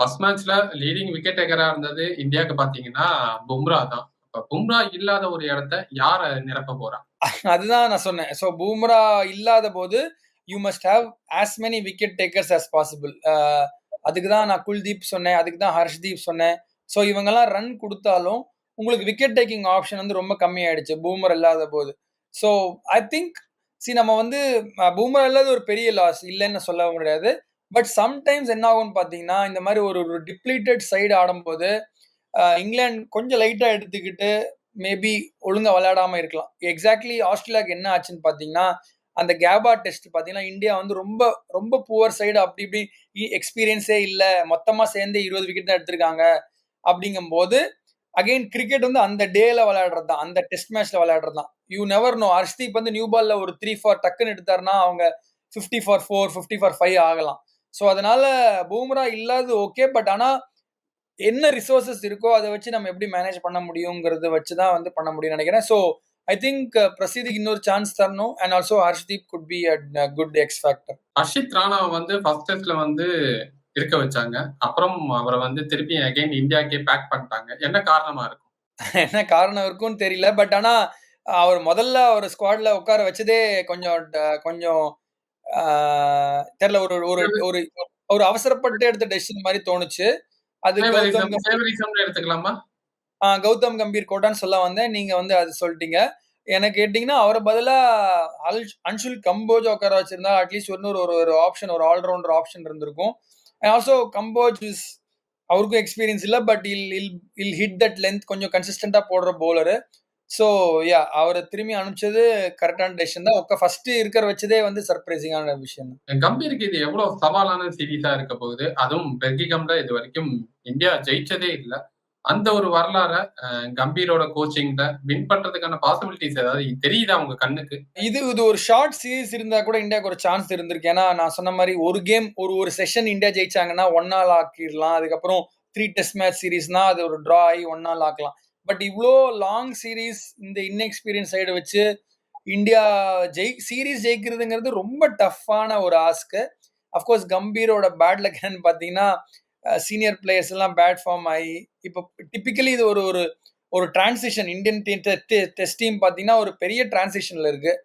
First மேட்ச்ல leading wicket டேக்கரா இருந்தது இந்தியாவுக்கு பாத்தீங்கன்னா பும்ரா தான். இப்ப பும்ரா இல்லாத ஒரு இடத்த யார நிரப்ப போறா? அதுதான் நான் சொன்னேன். ஸோ பும்ரா இல்லாத போது you must have as many wicket takers as possible அதுக்கு தான் நான் குல்தீப் சொன்னேன். அதுக்கு தான் ஹர்ஷ்தீப் சொன்னேன். ஸோ இவங்கெல்லாம் ரன் கொடுத்தாலும் உங்களுக்கு விக்கெட் டேக்கிங் ஆப்ஷன் வந்து ரொம்ப கம்மியாயிடுச்சு பூமர் இல்லாத போது. ஸோ ஐ திங்க் சி நம்ம வந்து பூமர் இல்லாத ஒரு பெரிய லாஸ் இல்லைன்னு சொல்ல முடியாது. பட் சம்டைம்ஸ் என்ன ஆகும்னு பார்த்தீங்கன்னா இந்த மாதிரி ஒரு ஒரு டிப்ளீட்டட் சைடு ஆடும்போது இங்கிலாந்து கொஞ்சம் லைட்டாக எடுத்துக்கிட்டு மேபி ஒழுங்காக விளையாடாமல் இருக்கலாம். எக்ஸாக்ட்லி ஆஸ்திரேலியாவுக்கு என்ன ஆச்சுன்னு பார்த்தீங்கன்னா அந்த கேபா டெஸ்ட் பார்த்தீங்கன்னா இந்தியா வந்து ரொம்ப ரொம்ப புவர் சைடு அப்படி இப்படி எக்ஸ்பீரியன்ஸே இல்லை. மொத்தமாக சேர்ந்து இருபது விக்கெட் தான் எடுத்திருக்காங்க. அப்படிங்கும்போது அகைன் கிரிக்கெட் வந்து அந்த டேல விளையாடுறது தான் அந்த டெஸ்ட் மேட்ச்ல விளையாடுறது தான் யூ நெவர் நோ ஹர்ஷ்தீப் வந்து நியூ பால்ல ஒரு த்ரீ ஃபார் டக்குன்னு எடுத்தாருன்னா அவங்க fifty four four fifty four five ஆகலாம். ஸோ அதனால பூம்ரா இல்லாது ஓகே பட் ஆனால் என்ன ரிசோர்சஸ் இருக்கோ அதை வச்சு நம்ம எப்படி மேனேஜ் பண்ண முடியுங்கிறத வச்சு தான் வந்து பண்ண முடியும்னு நினைக்கிறேன். ஸோ ஐ திங்க் பிரசீதுக்கு இன்னொரு சான்ஸ் தரணும். And also Harshdeep good be a good X factor Harshit ராணாவை வந்து ஃபர்ஸ்ட் டெஸ்ட்ல வந்து இருக்க வச்சாங்க. அப்புறம் அவரை வந்து திருப்பி அகைன் இந்தியாக்கே பேக் பண்ணிட்டாங்க. என்ன காரணமா இருக்கும்? என்ன காரணம் இருக்கும்னு தெரியல. பட் ஆனா அவர் முதல்ல ஒரு ஸ்குவாட்ல உட்கார வச்சதே கொஞ்சம் கொஞ்சம் தெரியல ஒரு ஒரு ஒரு ஒரு அவசரப்பட்டு எடுத்த டெசிஷன் மாதிரி தோணுச்சு. அது எடுத்துக்கலாமா? கௌதம் கம்பீர் கோட்டான்னு சொல்ல வந்தேன். நீங்க வந்து அது சொல்லிட்டீங்க. எனக்கு கேட்டிங்கன்னா அவரை பதிலா அல் அன்ஷுல் கம்போஜ் உட்கார வச்சிருந்தா அட்லீஸ்ட் இன்னொரு ஒரு ஒரு ஆப்ஷன் ஒரு ஆல்ரவுண்டர் ஆப்ஷன் இருந்திருக்கும். ஆல்சோ கம்போஜ் இஸ் அவருக்கும் எக்ஸ்பீரியன்ஸ் இல்லை but he'll he'll he'll hit that length கொஞ்சம் கன்சிஸ்டண்டா போடுற போலரு ஸோ யா அவரை திரும்பி அனுப்பிச்சது கரெக்டான டெசிஷன் தான். ஒக்க ஃபர்ஸ்ட் இருக்கிற வச்சதே வந்து சர்ப்ரைசிங்கான விஷயம் கம்பீருக்கு இது எவ்வளவு சவாலான சீரீஸா இருக்க போகுது? அதுவும் பெர்கிகம்ல இது வரைக்கும் இந்தியா ஜெயிச்சதே இல்ல. அந்த ஒரு வரலாற கம்பீரோட கோச்சிங்ல வின் பண்றதுக்கான பாசிபிலிட்டிஸ் ஏதாவது தெரியுதா உங்க கண்ணுக்கு? இது இது ஒரு ஷார்ட் சீரிஸ் இருந்தா கூட இந்தியாவுக்கு ஒரு சான்ஸ் இருந்திருக்கு. ஏன்னா நான் சொன்ன மாதிரி ஒரு கேம் ஒரு ஒரு செஷன் இந்தியா ஜெயிச்சாங்கன்னா ஒன் நாள் ஆக்கிடலாம். அதுக்கப்புறம் த்ரீ டெஸ்ட் மேட்ச் சீரிஸ்னா அது ஒரு டிரா ஆகி ஒன் நாள் ஆக்கலாம். பட் இவ்வளோ லாங் சீரிஸ் இந்த இன்எக்ஸ்பீரியன்ஸ் சைடு வச்சு இந்தியா ஜெய் சீரிஸ் ஜெயிக்கிறதுங்கிறது ரொம்ப டஃப்பான ஒரு ஆஸ்க்கு அஃப்கோர்ஸ் கம்பீரோட பேட் லக் என்னன்னு பார்த்தீங்கன்னா சீனியர் பிளேயர்ஸ் எல்லாம் பேட் ஃபார்ம் ஆகி இப்போ டிப்பிக்கலி இது ஒரு ஒரு ஒரு டிரான்சிஷன் இந்தியன் டெஸ்ட் டீம் பார்த்தீங்கன்னா ஒரு பெரிய டிரான்சிஷனில் இருக்குது